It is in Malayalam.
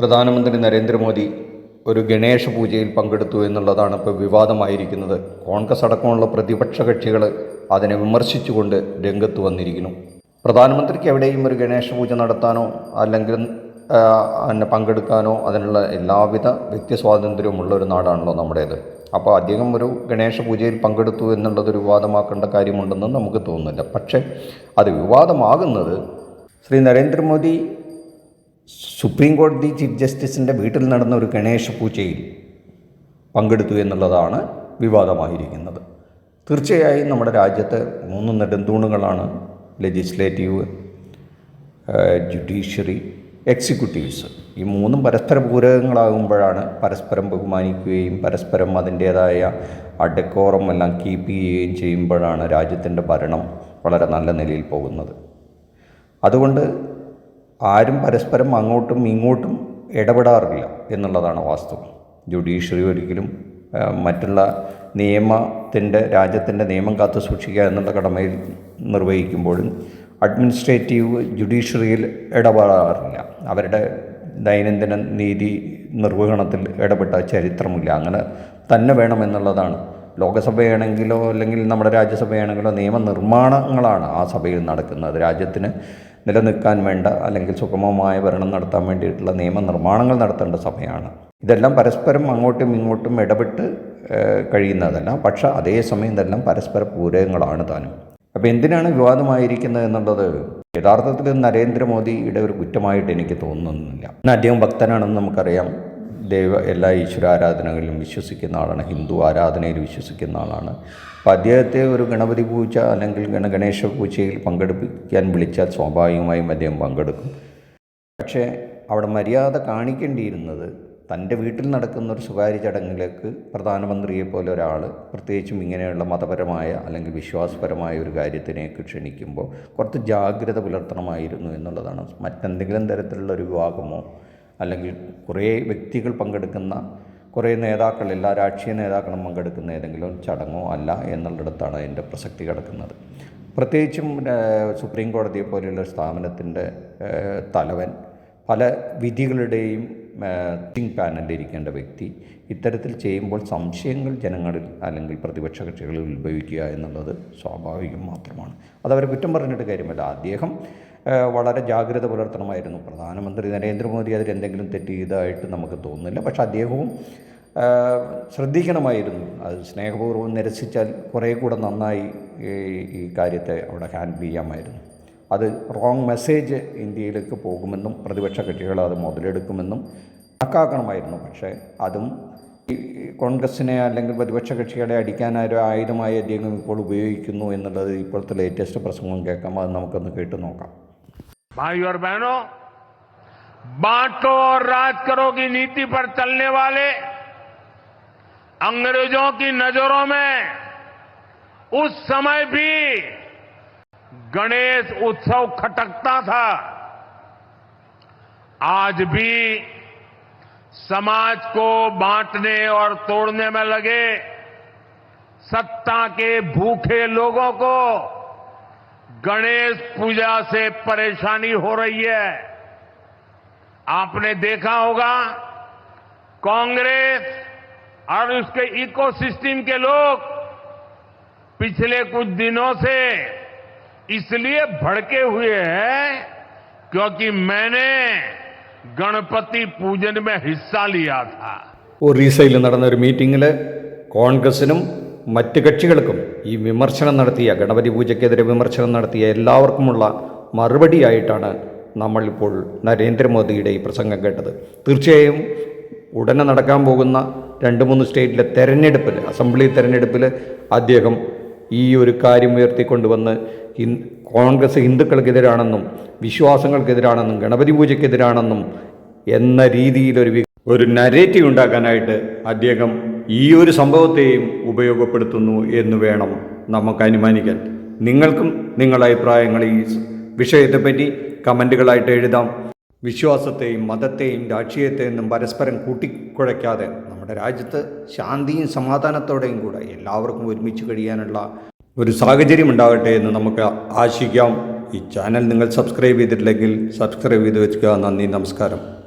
പ്രധാനമന്ത്രി നരേന്ദ്രമോദി ഒരു ഗണേശ പൂജയിൽ പങ്കെടുത്തു എന്നുള്ളതാണ് ഇപ്പോൾ വിവാദമായിരിക്കുന്നത്. കോൺഗ്രസ് അടക്കമുള്ള പ്രതിപക്ഷ കക്ഷികൾ അതിനെ വിമർശിച്ചുകൊണ്ട് രംഗത്ത് വന്നിരിക്കുന്നു. പ്രധാനമന്ത്രിക്ക് എവിടെയും ഒരു ഗണേശ പൂജ നടത്താനോ അല്ലെങ്കിൽ എന്നെ പങ്കെടുക്കാനോ അതിനുള്ള എല്ലാവിധ വ്യക്തി സ്വാതന്ത്ര്യവുമുള്ള ഒരു നാടാണല്ലോ നമ്മുടേത്. അപ്പോൾ അദ്ദേഹം ഒരു ഗണേശ പൂജയിൽ പങ്കെടുത്തു എന്നുള്ളതൊരു വിവാദമാക്കേണ്ട കാര്യമുണ്ടെന്ന് നമുക്ക് തോന്നുന്നില്ല. പക്ഷേ അത് വിവാദമാകുന്നത് ശ്രീ നരേന്ദ്രമോദി സുപ്രീം കോടതി ചീഫ് ജസ്റ്റിസിന്റെ വീട്ടിൽ നടന്ന ഒരു ഗണേശ പൂജയിൽ പങ്കെടുത്തു എന്നുള്ളതാണ് വിവാദമായിരിക്കുന്നത്. തീർച്ചയായും നമ്മുടെ രാജ്യത്ത് മൂന്ന് നെടുന്തൂണുകളാണ് ലെജിസ്ലേറ്റീവ് ജുഡീഷ്യറി എക്സിക്യൂട്ടീവ്സ് ഈ മൂന്നും പരസ്പര പൂരകങ്ങളാകുമ്പോഴാണ് പരസ്പരം ബഹുമാനിക്കുകയും പരസ്പരം അതിന്റേതായ ആ ഡെക്കോറം എല്ലാം കീപ്പ് ചെയ്യുകയും ചെയ്യുമ്പോഴാണ് രാജ്യത്തിന്റെ ഭരണം വളരെ നല്ല നിലയിൽ പോകുന്നത്. അതുകൊണ്ട് ആരും പരസ്പരം അങ്ങോട്ടും ഇങ്ങോട്ടും ഇടപെടാറില്ല എന്നുള്ളതാണ് വാസ്തവം. ജുഡീഷ്യറി ഒരിക്കലും മറ്റുള്ള നിയമത്തിന്റെ രാജ്യത്തിന്റെ നിയമം കാത്തു സൂക്ഷിക്കുക എന്നുള്ള കടമയിൽ നിർവഹിക്കുമ്പോഴും അഡ്മിനിസ്ട്രേറ്റീവ് ജുഡീഷ്യറിയിൽ ഇടപെടാറില്ല. അവരുടെ ദൈനംദിന നീതി നിർവഹണത്തിൽ ഇടപെട്ട ചരിത്രമില്ല. അങ്ങനെ തന്നെ വേണമെന്നുള്ളതാണ്. ലോകസഭയാണെങ്കിലോ അല്ലെങ്കിൽ നമ്മുടെ രാജ്യസഭയാണെങ്കിലോ നിയമനിർമ്മാണങ്ങളാണ് ആ സഭയിൽ നടക്കുന്നത്. രാജ്യത്തിന് നിലനിൽക്കാൻ വേണ്ട അല്ലെങ്കിൽ സുഗമമായ ഭരണം നടത്താൻ വേണ്ടിയിട്ടുള്ള നിയമനിർമ്മാണങ്ങൾ നടത്തേണ്ട സമയമാണ്. ഇതെല്ലാം പരസ്പരം അങ്ങോട്ടും ഇങ്ങോട്ടും ഇടപെട്ട് കഴിയുന്നതല്ല. പക്ഷേ അതേസമയം ഇതെല്ലാം പരസ്പര പൂരകങ്ങളാണ് താനും. അപ്പോൾ എന്തിനാണ് വിവാദമായിരിക്കുന്നത് എന്നുള്ളത്? യഥാർത്ഥത്തിൽ നരേന്ദ്രമോദിയുടെ ഒരു കുറ്റമായിട്ട് എനിക്ക് തോന്നുന്നില്ല. ഇന്ന് അദ്ദേഹം ഭക്തനാണെന്ന് നമുക്കറിയാം. ദൈവ എല്ലാ ഈശ്വര ആരാധനകളിലും വിശ്വസിക്കുന്ന ആളാണ്. ഹിന്ദു ആരാധനയിൽ വിശ്വസിക്കുന്ന ആളാണ്. അപ്പോൾ അദ്ദേഹത്തെ ഒരു ഗണപതി പൂജ അല്ലെങ്കിൽ ഗണ ഗണേശ പൂജയിൽ പങ്കെടുപ്പിക്കാൻ വിളിച്ചാൽ സ്വാഭാവികമായും അദ്ദേഹം പങ്കെടുക്കും. പക്ഷേ അവിടെ മര്യാദ കാണിക്കേണ്ടിയിരുന്നത് തന്റെ വീട്ടിൽ നടക്കുന്ന ഒരു സ്വകാര്യ ചടങ്ങിലേക്ക് പ്രധാനമന്ത്രിയെ പോലെ ഒരാൾ പ്രത്യേകിച്ചും ഇങ്ങനെയുള്ള മതപരമായ അല്ലെങ്കിൽ വിശ്വാസപരമായ ഒരു കാര്യത്തിലേക്ക് ക്ഷണിക്കുമ്പോൾ കുറച്ച് ജാഗ്രത പുലർത്തണമായിരുന്നു എന്നുള്ളതാണ്. മറ്റെന്തെങ്കിലും തരത്തിലുള്ള ഒരു വിവാഹമോ അല്ലെങ്കിൽ കുറേ വ്യക്തികൾ പങ്കെടുക്കുന്ന കുറേ നേതാക്കൾ എല്ലാ രാഷ്ട്രീയ നേതാക്കളും പങ്കെടുക്കുന്ന ഏതെങ്കിലും ചടങ്ങോ അല്ല എന്നുള്ളിടത്താണ് അതിന്റെ പ്രസക്തി കിടക്കുന്നത്. പ്രത്യേകിച്ചും സുപ്രീം കോടതിയെ പോലെയുള്ള സ്ഥാപനത്തിന്റെ തലവൻ പല വിധികളുടെയും തിങ്ക് പാനലിൽ ഇരിക്കേണ്ട വ്യക്തി ഇത്തരത്തിൽ ചെയ്യുമ്പോൾ സംശയങ്ങൾ ജനങ്ങളിൽ അല്ലെങ്കിൽ പ്രതിപക്ഷ കക്ഷികളിൽ ഉത്ഭവിക്കുക എന്നുള്ളത് സ്വാഭാവികം മാത്രമാണ്. അതവരെ കുറ്റം പറഞ്ഞിട്ട് കാര്യമല്ല. അദ്ദേഹം വളരെ ജാഗ്രത പുലർത്തണമായിരുന്നു. പ്രധാനമന്ത്രി നരേന്ദ്രമോദി അതിൽ എന്തെങ്കിലും തെറ്റ് ചെയ്തതായിട്ട് നമുക്ക് തോന്നുന്നില്ല. പക്ഷേ അദ്ദേഹവും ശ്രദ്ധിക്കണമായിരുന്നു. അത് സ്നേഹപൂർവം നിരസിച്ചാൽ കുറേ കൂടെ നന്നായി ഈ കാര്യത്തെ അവിടെ ഹാൻഡിൽ ചെയ്യാമായിരുന്നു. അത് റോങ് മെസ്സേജ് ഇന്ത്യയിലേക്ക് പോകുമെന്നും പ്രതിപക്ഷ കക്ഷികൾ അത് മുതലെടുക്കുമെന്നും കണക്കാക്കണമായിരുന്നു. പക്ഷേ അതും കോൺഗ്രസിനെ അല്ലെങ്കിൽ പ്രതിപക്ഷ കക്ഷികളെ അടിക്കാനൊരു ആയുധമായി അദ്ദേഹം ഇപ്പോൾ ഉപയോഗിക്കുന്നു എന്നുള്ളത് ഇപ്പോഴത്തെ ലേറ്റസ്റ്റ് പ്രസംഗം കേൾക്കാം. അത് നമുക്കൊന്ന് കേട്ട് നോക്കാം. भाई और बहनों, बांटो और राज करो की नीति पर चलने वाले अंग्रेज़ों की नज़रों में उस समय भी गणेश उत्सव खटकता था। आज भी समाज को बांटने और तोड़ने में लगे सत्ता के भूखे लोगों को गणेश पूजा से परेशानी हो रही है आपने देखा होगा कांग्रेस और उसके इकोसिस्टम के लोग पिछले कुछ दिनों से इसलिए भड़के हुए हैं क्योंकि मैंने गणपति पूजन में हिस्सा लिया था ഒറീസയിൽ നടന്ന ഒരു മീറ്റിങ്ങിൽ കോൺഗ്രസിനും മറ്റ് കക്ഷികൾക്കും ഈ വിമർശനം നടത്തിയ ഗണപതി പൂജയ്ക്കെതിരെ വിമർശനം നടത്തിയ എല്ലാവർക്കുമുള്ള മറുപടിയായിട്ടാണ് നമ്മളിപ്പോൾ നരേന്ദ്രമോദിയുടെ ഈ പ്രസംഗം കേട്ടത്. തീർച്ചയായും ഉടനെ നടക്കാൻ പോകുന്ന രണ്ട് മൂന്ന് സ്റ്റേറ്റിലെ തെരഞ്ഞെടുപ്പിൽ അസംബ്ലി തെരഞ്ഞെടുപ്പിൽ അദ്ദേഹം ഈ ഒരു കാര്യം ഉയർത്തിക്കൊണ്ടുവന്ന് കോൺഗ്രസ് ഹിന്ദുക്കൾക്കെതിരാണെന്നും വിശ്വാസങ്ങൾക്കെതിരാണെന്നും ഗണപതി പൂജയ്ക്കെതിരാണെന്നും എന്ന രീതിയിലൊരു ഒരു നരേറ്റീവ് ഉണ്ടാക്കാനായിട്ട് അദ്ദേഹം ഈ ഒരു സംഭവത്തെയും ഉപയോഗപ്പെടുത്തുന്നു എന്ന് വേണം നമുക്ക് അനുമാനിക്കാൻ. നിങ്ങൾക്കും നിങ്ങളുടെ അഭിപ്രായങ്ങൾ ഈ വിഷയത്തെപ്പറ്റി കമന്റുകളായിട്ട് എഴുതാം. വിശ്വാസത്തെയും മതത്തെയും രാഷ്ട്രീയത്തെയും പരസ്പരം കൂട്ടിക്കുഴയ്ക്കാതെ നമ്മുടെ രാജ്യത്ത് ശാന്തിയും സമാധാനത്തോടെയും കൂടെ എല്ലാവർക്കും ഒരുമിച്ച് കഴിയാനുള്ള ഒരു സാഹചര്യം ഉണ്ടാകട്ടെ എന്ന് നമുക്ക് ആശിക്കാം. ഈ ചാനൽ നിങ്ങൾ സബ്സ്ക്രൈബ് ചെയ്തിട്ടില്ലെങ്കിൽ സബ്സ്ക്രൈബ് ചെയ്ത് വെക്കുക നന്ദി നമസ്കാരം.